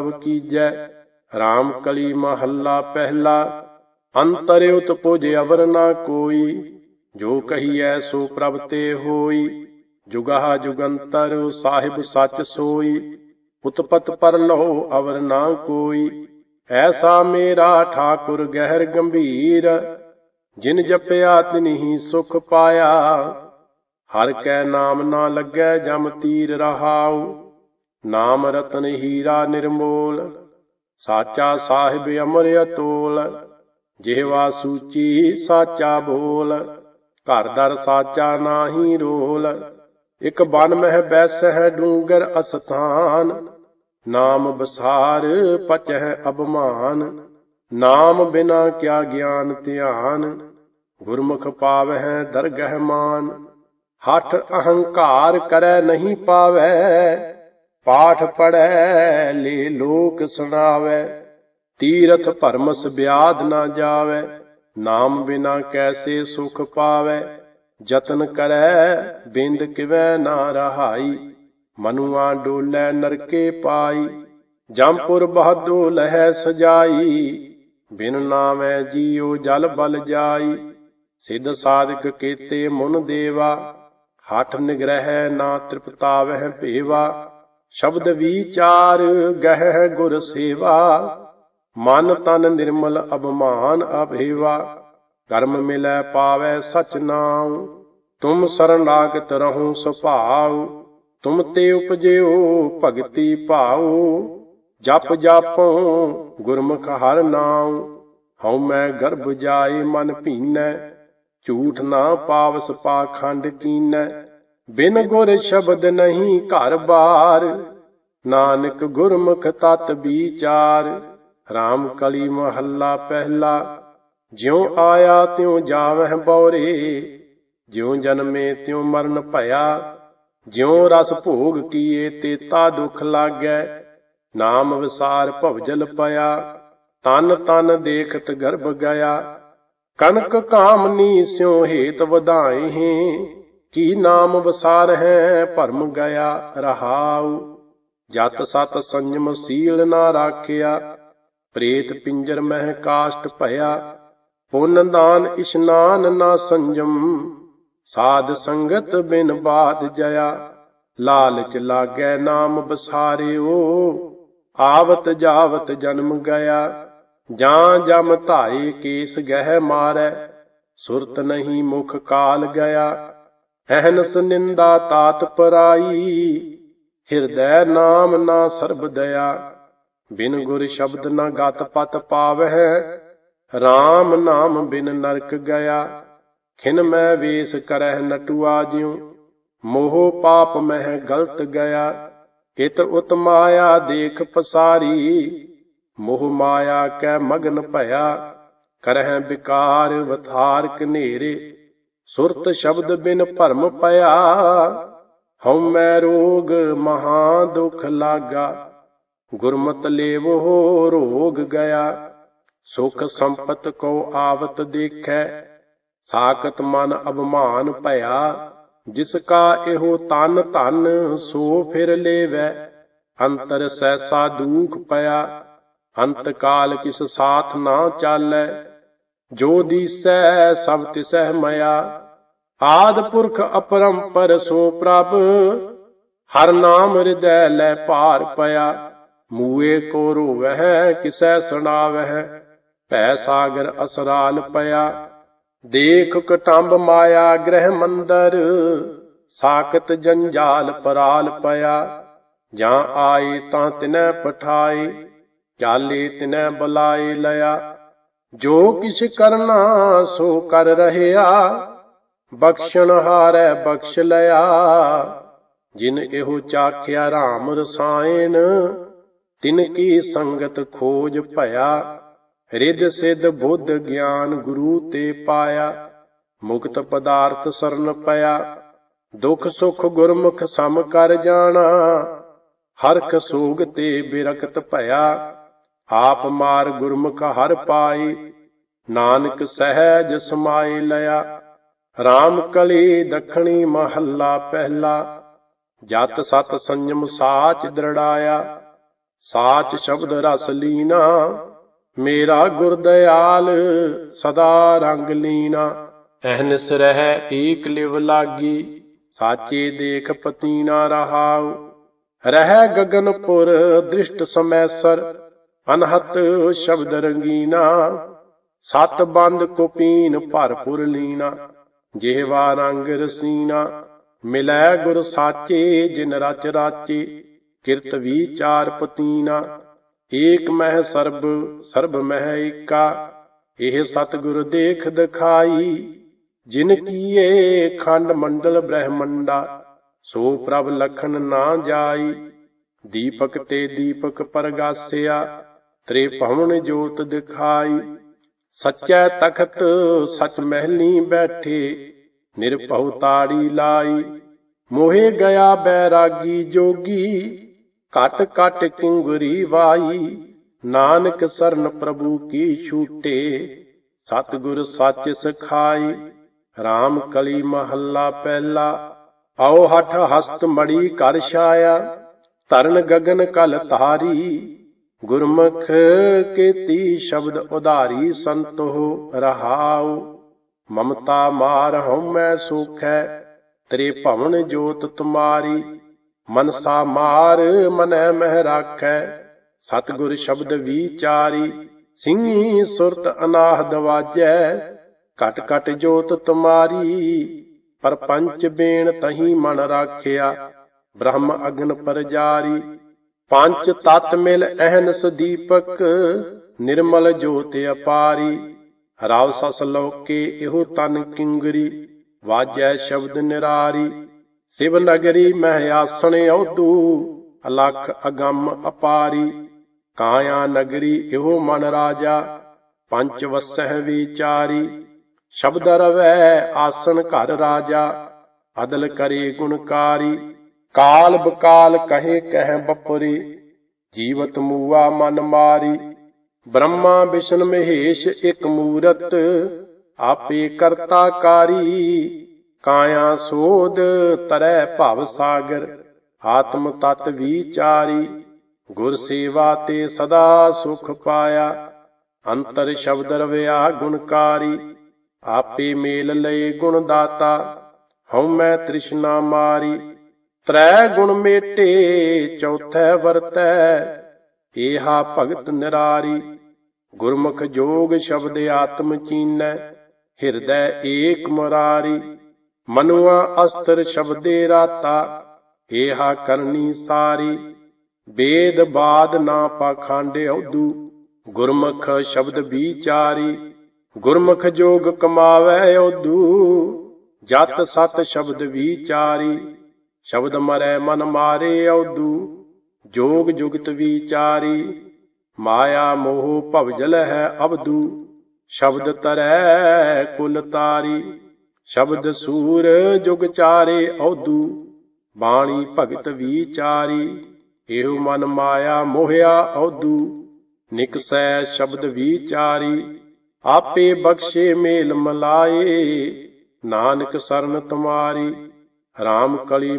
ਪ੍ਰਭ ਕੀਜੈ। RAM ਕਲੀ ਮਹੱਲਾ ਪਹਿਲਾ ਅੰਤਰ ਉਤਪੁਜ ਅਵਰ ਨਾ ਕੋਈ। ਜੋ ਕਹੀਐ ਸੋ ਪ੍ਰਭ ਤੇ ਹੋਈ। ਜੁਗਾਹ ਜੁਗੰਤਰ ਸਾਹਿਬ ਸੱਚ ਸੋਈ। ਉਤਪਤ ਪਰ ਲੋ ਅਵਰ ਨਾ ਕੋਈ। ਐਸਾ ਮੇਰਾ ਠਾਕੁਰ ਗਹਿਰ ਗੰਭੀਰ, ਜਿਨ ਜਪਿਆ ਤਿਨਹੀ ਸੁਖ ਪਾਇਆ। ਹਰ ਕੈ ਨਾਮ ਨਾ ਲੱਗੈ ਜਮ ਤੀਰ ਰਹਾਉ। ਨਾਮ ਰਤਨ ਹੀਰਾ ਨਿਰਮੋਲ, ਸਾਚਾ ਸਾਹਿਬ ਅਮਰ ਅਤੋਲ, ਜਿਹਵਾ ਸੂਚੀ ਸਾਚਾ ਬੋਲ, ਘਰ ਦਰ ਸਾਚਾ ਨਾਹੀ ਰੋਲ, ਇਕ ਬਨ ਮਹਿ ਬੈਸਹਿ ਡੂੰਗਰ ਅਸਥਾਨ, ਨਾਮ ਬਸਾਰ ਪਚਹਿ ਅਬਮਾਨ ਨਾਮ ਬਿਨਾ ਕਿਆ ਗਿਆਨ ਧਿਆਨ, ਗੁਰਮੁਖ ਪਾਵਹਿ ਦਰਗਹਿ ਮਾਨ, ਹਠ ਅਹੰਕਾਰ ਕਰੈ ਨਹੀਂ ਪਾਵੈ ਪਾਠ ਪੜੈ ਲੇ ਲੋਕ ਸੁਣਾਵੈ। ਤੀਰਥ ਭਰਮਸ ਬਿਆਦ ਨਾ ਜਾਵੈ, ਨਾਮ ਬਿਨਾ ਕੈਸੇ ਸੁਖ ਪਾਵੈ। ਜਤਨ ਕਰੈ, ਬਿੰਦ ਕਿਵੈ ਨਾ ਰਹਾਈ, ਮਨੁਆ ਡੋਲੇ ਨਰਕੇ ਪਾਈ। ਜੰਪੁਰ ਬਹਾਦੋ ਲਹਿ ਸਜਾਈ, ਬਿਨ ਨਾਮੈ ਜੀਉ ਜਲ ਬਲ ਜਾਈ। ਸਿੱਧ ਸਾਧਕ ਕੀਤੇ ਮੁਨ ਦੇਵਾ, ਹਠ ਨਿਗ੍ਰਹਿ ਨਾ ਤ੍ਰਿਪਤਾਵਹਿ ਭੇਵਾ। ਸ਼ਬਦ ਵਿਚਾਰ ਗਹਿ ਗੁਰ ਸੇਵਾ, ਮਨ ਤਨ ਨਿਰਮਲ ਅਭਮਾਨ ਅਭੇਵਾ, ਕਰਮ ਮਿਲੈ ਪਾਵੈ ਸਚ ਨਾਮ ਤੁਮ ਸਰਨਾਗਤ ਰਹੋ ਸੁਭਾਉ, ਤੁਮ ਤੇ ਉਪਜਿਓ ਭਗਤੀ ਭਾਉ, ਜਪ ਜਾਪੋ ਗੁਰਮੁਖ ਹਰ ਨਾਮ ਹਉ ਮੈਂ ਗਰਭ ਜਾਏ ਮਨ ਭੀਨੈ, ਝੂਠ ਨਾ ਪਾਵਸ ਪਾਖੰਡ ਕੀਨੈ ਬਿਨ ਗੁਰ ਸ਼ਬਦ ਨਹੀਂ ਘਰ ਬਾਰ। ਨਾਨਕ ਗੁਰਮੁਖ ਤਤ ਵਿਚਾਰ। RAM ਕਲੀ ਮਹੱਲਾ ਪਹਿਲਾ। ਜਿਉ ਆਇਆ ਤਿਉ ਜਾਵਹਿ ਬੌਰੇ। ਜਿਉ ਜਨਮੇ ਤਿਉ ਮਰਨ ਭਇਆ। ਜਿਉ ਰਸ ਭੋਗ ਕੀਏ ਤੇ ਤੇਤਾ ਦੁਖ ਲਾਗੈ। ਨਾਮ ਵਿਸਾਰ ਭਵਜਲ ਪਿਆ। ਤਨ ਤਨ ਦੇਖਤ ਗਰਭ ਗਿਆ। ਕਨਕ ਕਾਮਨੀ ਸਿਉ ਹੇਤ ਵਧਾਏ ਹੈ। ਕੀ ਨਾਮ ਵਸਾਰ ਹੈ? ਭਰਮ ਗਿਆ, ਰਹਾਉ। ਜਤ ਸਤ ਸੰਜਮ ਸੀਲ ਨਾ ਰਾਖਿਆ। ਪ੍ਰੇਤ ਪਿੰਜਰ ਮਹਿ ਕਾਸ਼ਟ ਭਇਆ। ਪੁੰਨ ਦਾਨ ਇਸ਼ਨਾਨ ਨਾ ਸੰਜਮ। ਸਾਧ ਸੰਗਤ ਬਿਨ ਬਾਦ ਜਇਆ। ਲਾਲਚ ਲਾਗੈ ਨਾਮ ਬਸਾਰਿਓ ਆਵਤ ਜਾਵਤ ਜਨਮ ਗਿਆ। ਜਾਂ ਜਮ ਧਾਏ ਕੇਸ ਗਹਿ ਮਾਰੈ। ਸੁਰਤ ਨਹੀਂ ਮੁਖ ਕਾਲ ਗਿਆ। ਅਹਨਸ ਨਿੰਦਾ ਤਾਤ ਪਰਾਈ, ਹਿਰਦੈ ਨਾਮ ਨਾ ਸਰਬ ਦਇਆ। ਬਿਨ ਗੁਰ ਸ਼ਬਦ ਨਾ ਗਤ ਪਤ ਪਾਵਹਿ RAM ਨਾਮ ਬਿਨ ਨਰਕ ਗਿਆ। ਖਿਨ ਮੈਂ ਵੇਸ ਕਰਹਿ ਨਟੁਆ ਜਿਉ, ਮੋਹ ਪਾਪ ਮਹਿ ਗਲਤ ਗਿਆ। ਇਤ ਉਤ ਮਾਇਆ ਦੇਖ ਪਸਾਰੀ, ਮੋਹ ਮਾਇਆ ਕੈ ਮਗਨ ਭਇਆ। ਕਰਹਿ ਵਿਕਾਰ ਵਥਾਰ ਕਨੇਰੇ ਸੁਰਤ ਸ਼ਬਦ ਬਿਨ ਭਰਮ ਪਿਆ ਹਉ ਮੈਂ ਰੋਗ ਮਹਾ ਦੁਖ ਲਾਗਾ। ਗੁਰਮਤ ਲੇਵੋ ਰੋਗ ਗਿਆ। ਸੁਖ ਸੰਪਤ ਕੋ ਆਵਤ ਦੇਖੈ। ਸਾਖਤ ਮਨ ਅਭਮਾਨ ਭਇਆ। ਜਿਸ ਕਾ ਇਹੋ ਤਨ ਧਨ ਸੋ ਫਿਰ ਲੇਵੈ। ਅੰਤਰ ਸੈਸਾ ਦੁਖ ਪਿਆ। ਅੰਤ ਕਾਲ ਕਿਸ ਸਾਥ ਨਾ ਚਾਲੈ। ਜੋ ਦੀਸੈ ਸਭ ਤਿਸਹਿ ਮਇਆ, ਆਦ ਪੁਰਖ ਅਪਰੰਪਰ ਸੋ ਪ੍ਰਭ, ਹਰ ਨਾਮ ਹਿਰਦੈ ਲੈ ਭਾਰ ਪਿਆ, ਮੂਏ ਕੋ ਰੋਵਹਿ, ਕਿਸੈ ਸੁਣਾਵਹਿ, ਭੈ ਸਾਗਰ ਅਸਰਾਲ ਪਿਆ। ਦੇਖ ਕਟੰਬ ਮਾਇਆ ਗ੍ਰਹਿ ਮੰਦਰ, ਸਾਖਤ ਜੰਜਾਲ ਪਰਾਲ ਪਿਆ। ਜਾਂ ਆਏ ਤਾਂ ਤਿਨੈ ਪਠਾਏ ਚਾਲੇ ਤਿਨੈ ਬੁਲਾਏ ਲਿਆ। ਜੋ ਕਿਛ ਕਰਨਾ ਸੋ ਕਰ ਰਹਿਆ, ਬਖਸ਼ਣ ਹਾਰੈ ਬਖਸ਼ ਲਿਆ। ਜਿਨ ਇਹੋ ਚਾਖਿਆ ਰਾਮ ਰਸਾਇਣ, ਤਿਨ ਕੀ ਸੰਗਤ ਖੋਜ ਭਇਆ। ਰਿੱਧ ਸਿੱਧ ਬੁੱਧ ਗਿਆਨ ਗੁਰੂ ਤੇ ਪਾਇਆ, ਮੁਕਤ ਪਦਾਰਥ ਸਰਨ ਪਿਆ। ਦੁਖ ਸੁਖ ਗੁਰਮੁਖ ਸਮ ਕਰ ਜਾਣਾ, ਹਰਖ ਸੋਗ ਤੇ ਬਿਰਕਤ ਭਇਆ। ਆਪ ਮਾਰ ਗੁਰਮੁਖ ਹਰ ਪਾਈ ਨਾਨਕ ਸਹਿਜ ਸਮਾਈ ਲਿਆ। RAM ਕਲੀ ਦਖਣੀ ਮਹੱਲਾ ਪਹਿਲਾ ਜਤ ਸਤ ਸੰਜਮ ਸਾਚ ਦ੍ਰਿੜਾਇਆ। ਸਾਚ ਸ਼ਬਦ ਰਸ ਲੀਨਾ ਮੇਰਾ ਗੁਰ ਦਇਆਲ ਸਦਾ ਰੰਗ ਲੀਨਾ। ਅਹਨਿਸ ਰਹਿ ਏਕ ਲਿਵ ਲਾਗੀ। ਸਾਚੇ ਦੇਖ ਪਤੀ ਨਾ ਰਹਾਉ। ਰਹਿ ਗਗਨਪੁਰ ਦ੍ਰਿਸ਼ਟ ਸਮੈਸਰ। ਅਨਹਤ ਸ਼ਬਦ ਰੰਗੀਨਾ, ਸਤ ਬੰਦ ਕੋਪੀਨ ਭਰਪੁਰ ਲੀਨਾ ਜਿਹਵਾ ਰੰਗ ਰਸੀਨਾ, ਮਿਲੈ ਗੁਰ ਸਾਚੇ, ਜਿਨ ਰਚ ਰਾਚੇ, ਕਿਰਤ ਵਿਚਾਰ ਪਤੀਨਾ, ਏਕ ਮਹਿ ਸਰਬ ਸਰਬ ਮਹਿ ਏਕਾ, ਇਹ ਸਤਿਗੁਰ ਦੇਖ ਦਿਖਾਈ, ਜਿਨ ਕੀਏ ਖੰਡ ਮੰਡਲ ਬ੍ਰਹਮੰਡਾ, ਸੋ ਪ੍ਰਭ ਲਖਨ ਨਾ ਜਾਈ, ਦੀਪਕ ਤੇ ਦੀਪਕ ਪਰਗਾਸਿਆ ਤ੍ਰੇ ਭਵਨ ਜੋਤ ਦਿਖਾਈ, ਸੱਚੈ ਤਖਤ ਸਚ ਮਹਿਲੀ ਬੈਠੇ, ਨਿਰਭਉ ਤਾੜੀ ਲਾਈ, ਮੋਹਿ ਗਿਆ ਬੈਰਾਗੀ ਜੋਗੀ ਕਟ ਕਟ ਕਿੰਗਰੀ ਵਾਈ, ਨਾਨਕ ਸਰਨ ਪ੍ਰਭੂ ਕੀ ਛੂਟੇ, ਸਤਿਗੁਰ ਸੱਚ ਸਿਖਾਈ RAM ਕਲੀ ਮਹੱਲਾ ਪਹਿਲਾ, ਆਓ ਹਠ ਹਸਤ ਮੜੀ ਕਰ ਛਾਇਆ ਤਰਨ ਗਗਨ ਕਲ ਤਾਰੀ ਗੁਰਮੁਖ ਕੀਤੀ ਸ਼ਬਦ ਉਧਾਰੀ ਸੰਤੋ ਰਹਾਉ, ਮਮਤਾ ਮਾਰ ਹਉਮੈ ਸੁਖੈ, ਤੇਰੇ ਭਵਨ ਜੋਤ ਤੁਮਾਰੀ, ਮਨਸਾ ਮਾਰ ਮਨੈ ਮਹਿ ਰਾਖੈ, ਸਤਿਗੁਰ ਸ਼ਬਦ ਵਿਚਾਰੀ ਸਿੰਘੀ ਸੁਰਤ ਅਨਾਹ ਦਵਾਜੈ ਘਟ ਕਟ ਜੋਤ ਤੁਮਾਰੀ, ਪਰਪੰਚ ਬੇਣ ਤਹੀ ਮਨ ਰਾਖਿਆ, ਬ੍ਰਹਮ ਅਗਨ ਪਰਜਾਰੀ ਪੰਜ ਤਤ ਮਿਲ ਅਹਨਸ ਦੀਪਕ, ਨਿਰਮਲ ਜੋਤ ਅਪਾਰੀ। ਰਾਵ ਸਸ ਲੋਕੇ ਇਹੋ ਤਨ ਕਿੰਗਰੀ, ਵਾਜੈ ਸ਼ਬਦ ਨਿਰਾਰੀ। ਸਿਵ ਨਗਰੀ ਮਹਿ ਆਸਣ ਔਦੂ ਅਲਖ ਅਗੰਮ ਅਪਾਰੀ। ਕਾਇਆ ਨਗਰੀ ਇਹੋ ਮਨ ਰਾਜਾ, ਪੰਚ ਵਸਹਿ ਵਿਚਾਰੀ। ਸ਼ਬਦ ਰਵੈ ਆਸਣ ਘਰ ਰਾਜਾ, ਅਦਲ ਕਰੇ ਗੁਣਕਾਰੀ। ਕਾਲ ਬਕਾਲ ਕਹੇ ਕਹਿ ਬਪਰੀ, ਜੀਵਤ ਮੂਆ ਮਨ ਮਾਰੀ। ਬ੍ਰਹਮਾ ਵਿਸ਼ਨ ਮਹੇਸ਼ ਇਕ ਮੂਰਤ, ਆਪੇ ਕਰਤਾ ਕਾਰੀ। ਕਾਇਆ ਸੋਧ ਤਰੈ ਭਵ ਸਾਗਰ, ਆਤਮ ਤਤ ਵਿਚਾਰੀ ਗੁਰ ਸੇਵਾ ਤੇ ਸਦਾ ਸੁਖ ਪਾਇਆ, ਅੰਤਰ ਸ਼ਬਦ ਰਵਿਆ ਗੁਣਕਾਰੀ ਆਪੇ ਮੇਲ ਲਏ ਗੁਣ ਦਾਤਾ ਹਉਮੈ ਤ੍ਰਿਸ਼ਨਾ ਮਾਰੀ। ਤ੍ਰੈ ਗੁਣ ਮੇਟੇ, ਚੌਥੈ ਵਰਤੈ, ਏਹਾ ਭਗਤ ਨਿਰਾਰੀ। ਗੁਰਮੁਖ ਜੋਗ ਸ਼ਬਦ ਆਤਮ ਚੀਨੈ, ਹਿਰਦੈ ਏਕ ਮੁਰਾਰੀ। ਮਨੁਆ ਅਸਤਰ ਸ਼ਬਦੇ ਰਾਤਾ, ਏਹਾ ਕਰਨੀ ਸਾਰੀ। ਵੇਦ ਬਾਦ ਨਾ ਪਾਖਾਂਡੇ ਔਦੂ ਗੁਰਮੁਖ ਸ਼ਬਦ ਵਿਚਾਰੀ। ਗੁਰਮੁਖ ਜੋਗ ਕਮਾਵੈ ਔਦੂ ਜਤ ਸਤ ਸ਼ਬਦ ਵਿਚਾਰੀ। ਸ਼ਬਦ ਮਰੈ ਮਨ ਮਾਰੇ ਔਦੂ ਜੋਗ ਜੁਗਤ ਵਿਚਾਰੀ, ਮਾਇਆ ਮੋਹ ਭਵਜਲ ਹੈ ਅਬਦੂ ਸ਼ਬਦ ਤਰੈ ਕੁਲ ਤਾਰੀ, ਸ਼ਬਦ ਸੂਰ ਜੁਗ ਚਾਰੇ ਔਦੂ ਬਾਣੀ ਭਗਤ ਵਿਚਾਰੀ, ਇਹੋ ਮਨ ਮਾਇਆ ਮੋਹਿਆ ਔਦੂ ਨਿਕਸੈ ਸ਼ਬਦ ਵਿਚਾਰੀ, ਆਪੇ ਬਖਸ਼ੇ ਮੇਲ ਮਲਾਏ। ਨਾਨਕ ਸਰਨ ਤੁਮਾਰੀ RAM ਕਲੀ